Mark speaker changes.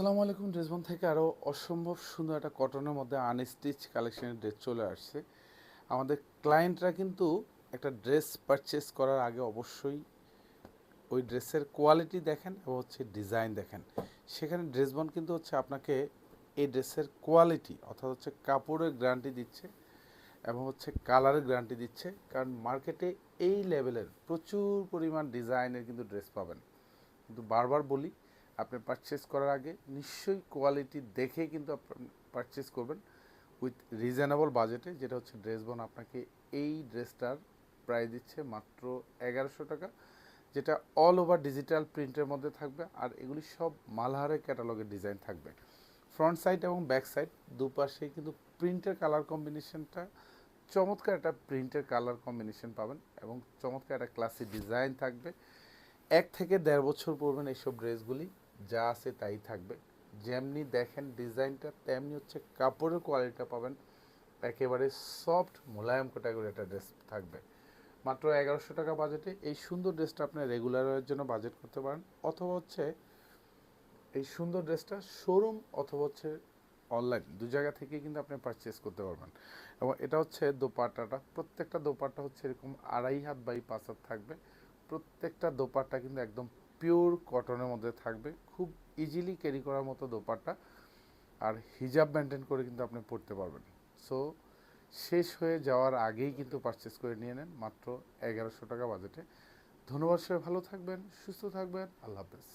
Speaker 1: আসসালামু আলাইকুম ড্রেসবন থেকে আরও অসম্ভব সুন্দর একটা কটনের মধ্যে আনস্টিচ কালেকশনের ড্রেস চলে আসছে। আমাদের ক্লায়েন্টরা কিন্তু একটা ড্রেস পারচেস করার আগে অবশ্যই ওই ড্রেসের কোয়ালিটি দেখেন এবং হচ্ছে ডিজাইন দেখেন। সেখানে ড্রেসবন কিন্তু হচ্ছে আপনাকে এই ড্রেসের কোয়ালিটি অর্থাৎ হচ্ছে কাপড়ের গ্যারান্টি দিচ্ছে এবং হচ্ছে কালারের গ্যারান্টি দিচ্ছে। কারণ মার্কেটে এই লেভেলের প্রচুর পরিমাণ ডিজাইনের কিন্তু ড্রেস পাবেন। কিন্তু বারবার বলি আপনি পারচেস করার আগে নিশ্চয়ই কোয়ালিটি দেখে কিন্তু পারচেস করবেন উইথ রিজনেবল বাজেটে যেটা হচ্ছে ড্রেস বোন আপনাকে এই ড্রেসটার প্রাইস দিচ্ছে মাত্র এগারোশো টাকা, যেটা অল ওভার ডিজিটাল প্রিন্টের মধ্যে থাকবে আর এগুলি সব মালহারের ক্যাটালগের ডিজাইন থাকবে। ফ্রন্ট সাইড এবং ব্যাক সাইড দুপাশে কিন্তু প্রিন্টের কালার কম্বিনেশনটা চমৎকার একটা প্রিন্টের কালার কম্বিনেশন পাবেন এবং চমৎকার একটা ক্লাসি ডিজাইন থাকবে। এক থেকে দেড় বছর পরবেন এইসব ড্রেসগুলি, যা আছে তাই থাকবে। যেমনি দেখেন ডিজাইনটা, তেমনি হচ্ছে কাপড়ের কোয়ালিটিটা পাবেন। একেবারে সফট মোলায়েম ক্যাটাগরি একটা ড্রেস থাকবে। মাত্র এগারোশো টাকা বাজেটে এই সুন্দর ড্রেসটা আপনি রেগুলারের জন্য বাজেট করতে পারেন। অথবা হচ্ছে এই সুন্দর ড্রেসটা শোরুম অথবা হচ্ছে অনলাইন দু জায়গা থেকে কিন্তু আপনি পারচেস করতে পারবেন। এবং এটা হচ্ছে দোপাট্টাটা, প্রত্যেকটা দোপাট্টা হচ্ছে এরকম আড়াই হাত বাই পাঁচ হাত থাকবে। প্রত্যেকটা দোপাট্টা কিন্তু একদম পিওর কটনের মধ্যে থাকবে। খুব ইজিলি ক্যারি করার মতো দোপাট্টা। আর হিজাব মেনটেন করে কিন্তু আপনি পড়তে পারবেন। সো শেষ হয়ে যাওয়ার আগেই কিন্তু পারচেস করে নিয়ে নেন মাত্র এগারোশো টাকা বাজেটে ধন্যবাদ সবাই, ভালো থাকবেন, সুস্থ থাকবেন, আল্লাহ হাফেজ।